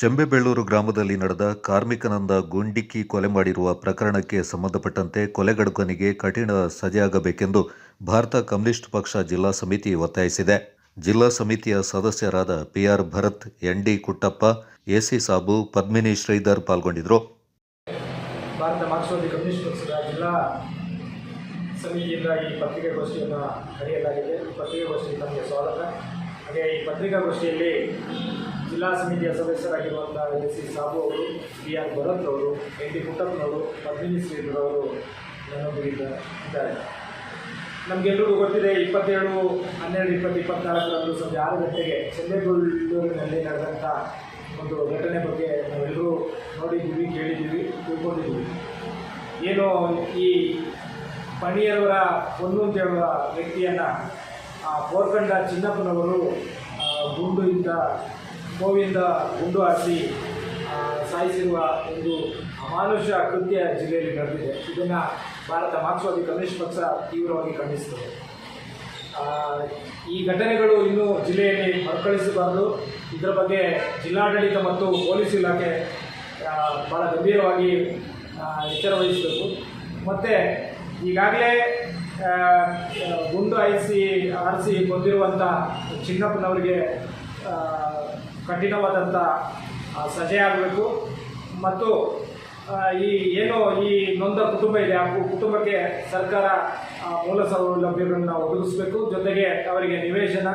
ಚೆಂಬೆಬೆಳ್ಳೂರು ಗ್ರಾಮದಲ್ಲಿ ನಡೆದ ಕಾರ್ಮಿಕನಂದ ಗುಂಡಿಕ್ಕಿ ಕೊಲೆ ಮಾಡಿರುವ ಪ್ರಕರಣಕ್ಕೆ ಸಂಬಂಧಪಟ್ಟಂತೆ ಕೊಲೆಗಡುಕನಿಗೆ ಕಠಿಣ ಸಜೆಯಾಗಬೇಕೆಂದು ಭಾರತ ಕಮ್ಯುನಿಸ್ಟ್ ಪಕ್ಷ ಜಿಲ್ಲಾ ಸಮಿತಿ ಒತ್ತಾಯಿಸಿದೆ. ಜಿಲ್ಲಾ ಸಮಿತಿಯ ಸದಸ್ಯರಾದ PR Bharath ND Kuttappa AC Sabu, Padmini Shridhar ಪಾಲ್ಗೊಂಡಿದ್ದರು ಭಾರತ ಮಾರ್ಕ್ಸ್ವಾದಿ ಕಮ್ಯುನಿಸ್ಟ್ ಪಕ್ಷದ ಜಿಲ್ಲಾ ಸಮಿತಿಯಿಂದ ಈ ಪತ್ರಿಕಾಗೋಷ್ಠಿಯನ್ನು ಕರೆಯಲಾಗಿದೆ. ಪತ್ರಿಕಾಗೋಷ್ಠಿಯಲ್ಲಿ ನಮಗೆ ಸ್ವಾಗತ. ಹಾಗೆ ಈ ಪತ್ರಿಕಾಗೋಷ್ಠಿಯಲ್ಲಿ ಜಿಲ್ಲಾ ಸಮಿತಿಯ ಸದಸ್ಯರಾಗಿರುವಂಥ ಎಸ್ ಸಿ ಸಾಬು ಅವರು ಬಿ ಆರ್ ಭರತ್ ಅವರು ಎನ್ ಡಿ ಪುಟ್ಟಪ್ಪನವರು, ಪದ್ಮಿನಿ ಶ್ರೀಧರವರು ಇದ್ದಾರೆ ನಮಗೆಲ್ಲರಿಗೂ ಗೊತ್ತಿದೆ ಇಪ್ಪತ್ತೇಳು ಹನ್ನೆರಡು ಇಪ್ಪತ್ತು ಇಪ್ಪತ್ನಾಲ್ಕರಂದು ಸಂಜೆ ಆರು ಗಂಟೆಗೆ ಚೆನ್ನೈಗೂರಿನಲ್ಲಿ ನಡೆದಂಥ ಒಂದು ಘಟನೆ ಬಗ್ಗೆ ನಾವೆಲ್ಲರೂ ನೋಡಿದ್ದೀವಿ, ಕೇಳಿದ್ದೀವಿ, ತಿಳ್ಕೊಂಡಿದ್ದೀವಿ. ಏನು ಈ ಪಣಿಯರವರ ಹೇಳುವ ವ್ಯಕ್ತಿಯನ್ನು ಬೋರ್ಕಂಡ ಚಿನ್ನಪ್ಪನವರು ಗುಂಡು ಗುಂಡಿಂದ ನೋವಿಂದ ಗುಂಡು ಹಾರಿಸಿ ಸಾಯಿಸಿರುವ ಒಂದು ಅಮಾನುಷ ಕೃತ್ಯ ಜಿಲ್ಲೆಯಲ್ಲಿ ನಡೆದಿದೆ. ಇದನ್ನು ಭಾರತ ಮಾರ್ಕ್ಸ್ವಾದಿ ಕಮ್ಯುನಿಸ್ಟ್ ಪಕ್ಷ ತೀವ್ರವಾಗಿ ಖಂಡಿಸುತ್ತದೆ ಈ ಘಟನೆಗಳು ಇನ್ನೂ ಜಿಲ್ಲೆಯಲ್ಲಿ ಮರುಕಳಿಸಬಾರದು. ಇದರ ಬಗ್ಗೆ ಜಿಲ್ಲಾಡಳಿತ ಮತ್ತು ಪೊಲೀಸ್ ಇಲಾಖೆ ಭಾಳ ಗಂಭೀರವಾಗಿ ಎಚ್ಚರ ವಹಿಸಬೇಕು. ಮತ್ತು ಈಗಾಗಲೇ ಗುಂಡು ಹಾಯಿಸಿ ಆರಿಸಿ ಬಂದಿರುವಂಥ ಚಿನ್ನಪ್ಪನವರಿಗೆ ಕಠಿಣವಾದಂಥ ಸಜೆಯಾಗಬೇಕು ಮತ್ತು ಈ ಏನು ಈ ನೊಂದ ಕುಟುಂಬ ಇದೆ, ಆ ಕುಟುಂಬಕ್ಕೆ ಸರ್ಕಾರ ಮೂಲ ಸೌಲಭ್ಯಗಳನ್ನು ಒದಗಿಸಬೇಕು. ಜೊತೆಗೆ ಅವರಿಗೆ ನಿವೇಶನ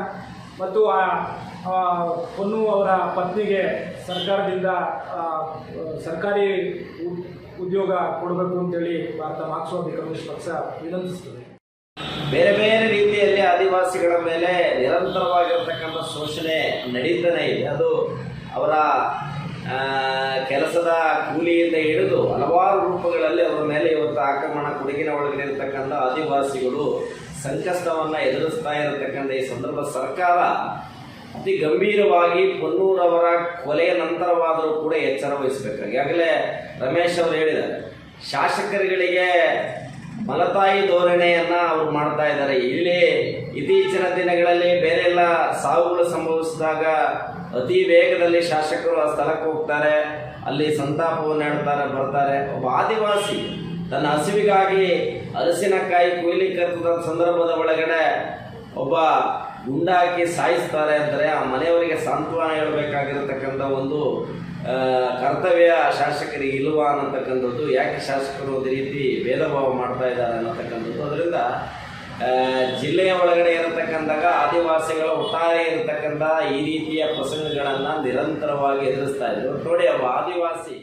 ಮತ್ತು ಆ ಪೊನ್ನು ಅವರ ಪತ್ನಿಗೆ ಸರ್ಕಾರದಿಂದ ಸರ್ಕಾರಿ ಉದ್- ಉದ್ಯೋಗ ಕೊಡಬೇಕು ಅಂತೇಳಿ ಭಾರತ ಮಾರ್ಕ್ಸ್ವಾದಿ ಕಮ್ಯುನಿಸ್ಟ್ ಪಕ್ಷ ವಿನಂತಿಸ್ತದೆ. ಬೇರೆ ಬೇರೆ ಆದಿವಾಸಿಗಳ ಮೇಲೆ ನಿರಂತರವಾಗಿರ್ತಕ್ಕಂಥ ಶೋಷಣೆ ನಡೀತಾನೆ ಇದೆ. ಅದು ಅವರ ಕೆಲಸದ ಕೂಲಿಯಿಂದ ಹಿಡಿದು ಹಲವಾರು ರೂಪಗಳಲ್ಲಿ ಅವರ ಮೇಲೆ ಇವತ್ತು ಆಕ್ರಮಣ, ಕೊಡಗಿನ ಒಳಗಡೆ ಇರತಕ್ಕಂಥ ಆದಿವಾಸಿಗಳು ಸಂಕಷ್ಟವನ್ನು ಎದುರಿಸ್ತಾ ಇರತಕ್ಕಂಥ ಈ ಸಂದರ್ಭ ಸರ್ಕಾರ ಅತಿ ಗಂಭೀರವಾಗಿ ಪೊನ್ನೂರವರ ಕೊಲೆಯ ನಂತರವಾದರೂ ಕೂಡ ಎಚ್ಚರ ವಹಿಸಬೇಕಾಗಿ. ಆಗಲೇ ರಮೇಶ್ ಅವರು ಹೇಳಿದ್ದಾರೆ, ಶಾಸಕರುಗಳಿಗೆ ಮಲತಾಯಿ ಧೋರಣೆಯನ್ನ ಅವ್ರು ಮಾಡ್ತಾ ಇದ್ದಾರೆ. ಇಲ್ಲಿ ಇತ್ತೀಚಿನ ದಿನಗಳಲ್ಲಿ ಬೇರೆ ಎಲ್ಲ ಸಾವುಗಳು ಸಂಭವಿಸಿದಾಗ ಅತಿ ವೇಗದಲ್ಲಿ ಶಾಸಕರು ಆ ಸ್ಥಳಕ್ಕೆ ಹೋಗ್ತಾರೆ. ಅಲ್ಲಿ ಸಂತಾಪವನ್ನು ಹೇಳ್ತಾರೆ, ಬರ್ತಾರೆ. ಒಬ್ಬ ಆದಿವಾಸಿ ತನ್ನ ಹಸಿವಿಗಾಗಿ ಅರಸಿನಕಾಯಿ ಕೊಯ್ಲಿಕ್ಕೆ ಸಂದರ್ಭದ ಒಳಗಡೆ ಒಬ್ಬ ಗುಂಡಾಕಿ ಸಾಯಿಸ್ತಾರೆ ಅಂದರೆ ಆ ಮನೆಯವರಿಗೆ ಸಾಂತ್ವನ ಹೇಳಬೇಕಾಗಿರತಕ್ಕಂಥ ಒಂದು ಕರ್ತವ್ಯ ಶಾಸಕರಿಗೆ ಇಲ್ವಾ ಅನ್ನತಕ್ಕಂಥದ್ದು, ಯಾಕೆ ಶಾಸಕರು ಒಂದು ರೀತಿ ಭೇದ ಭಾವ ಮಾಡ್ತಾ ಇದ್ದಾರೆ ಅನ್ನತಕ್ಕಂಥದ್ದು. ಅದರಿಂದ ಜಿಲ್ಲೆಯ ಒಳಗಡೆ ಇರತಕ್ಕಂಥಾಗ ಆದಿವಾಸಿಗಳ ಒಟ್ಟಾರೆ ಇರತಕ್ಕಂಥ ಈ ರೀತಿಯ ಪ್ರಸಂಗಗಳನ್ನು ನಿರಂತರವಾಗಿ ಎದುರಿಸ್ತಾ ಇದ್ದರು ನೋಡಿ, ಅವ ಆದಿವಾಸಿ.